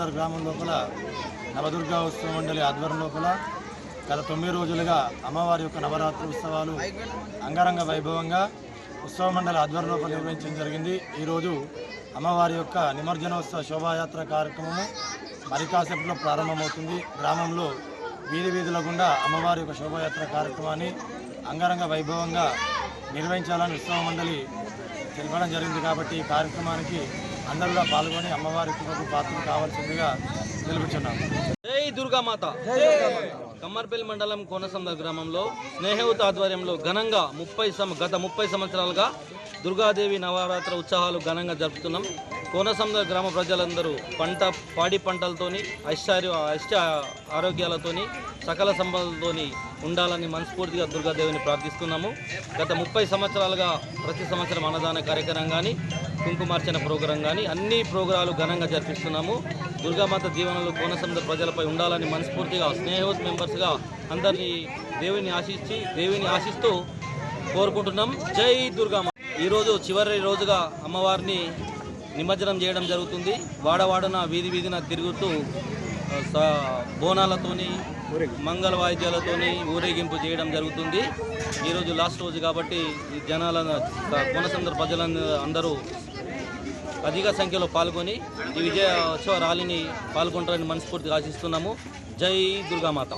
పట్టణం లోపల నవదుర్గా ఉత్సవ మండలి ఆధ్వర్యం లోపల గత తొమ్మిది రోజులుగా అమ్మవారి యొక్క నవరాత్రి ఉత్సవాలు అంగరంగ వైభవంగా ఉత్సవ మండలి ఆధ్వర్యం లోపల నిర్వహించడం జరిగింది. ఈరోజు అమ్మవారి యొక్క నిమజ్జనోత్సవ శోభాయాత్ర కార్యక్రమము మరి కాసేపులో ప్రారంభమవుతుంది. గ్రామంలో వీధి వీధుల గుండా అమ్మవారి యొక్క శోభాయాత్ర కార్యక్రమాన్ని అంగరంగ వైభవంగా నిర్వహించాలని ఉత్సవ మండలి తెలపడం జరిగింది కాబట్టి ఈ కార్యక్రమానికి అందరూ పాల్గొని అమ్మవారి కృపకు పాత్రలు కావాల్సిందిగా తెలుపుచున్నాము జై దుర్గామాత. కమ్మర్పల్లి మండలం కోనసంద గ్రామంలో స్నేహవత ఆధ్వర్యంలో ఘనంగా ముప్పై సం గత ముప్పై సంవత్సరాలుగా దుర్గాదేవి నవరాత్రి ఉత్సవాలు ఘనంగా జరుపుతున్నాం. కోనసంద గ్రామ ప్రజలందరూ పంట పాడి పంటలతోని ఐశ్వర్య ఐశ్వ ఆరోగ్యాలతోని సకల సంపదలతోని ఉండాలని మనస్ఫూర్తిగా దుర్గాదేవిని ప్రార్థిస్తున్నాము. గత ముప్పై సంవత్సరాలుగా ప్రతి సంవత్సరం అన్నదాన కార్యక్రమం కానీ కుంకుమార్చన ప్రోగ్రాం కానీ అన్ని ప్రోగ్రాలు ఘనంగా జరిపిస్తున్నాము. దుర్గామాత జీవనంలో కోనసముద్ర ప్రజలపై ఉండాలని మనస్ఫూర్తిగా స్నేహవత్ మెంబర్స్గా అందరినీ దేవుని ఆశించి దేవిని ఆశిస్తూ కోరుకుంటున్నాం. జై దుర్గామాత. ఈరోజు చివరి రోజుగా అమ్మవారిని నిమజ్జనం చేయడం జరుగుతుంది. వాడవాడన వీధి వీధిన తిరుగుతూ స- బోనాలతోని మంగళ వాయిద్యాలతోని ఊరేగింపు చేయడం జరుగుతుంది. ఈరోజు లాస్ట్ రోజు కాబట్టి ఈ జనాల కోనసందర ప్రజలందరూ అందరూ అధిక సంఖ్యలో పాల్గొని ఈ విజయోత్సవ ర్యాలీని పాల్గొంటారని మనస్ఫూర్తిగా ఆశిస్తున్నాము. జై దుర్గామాత.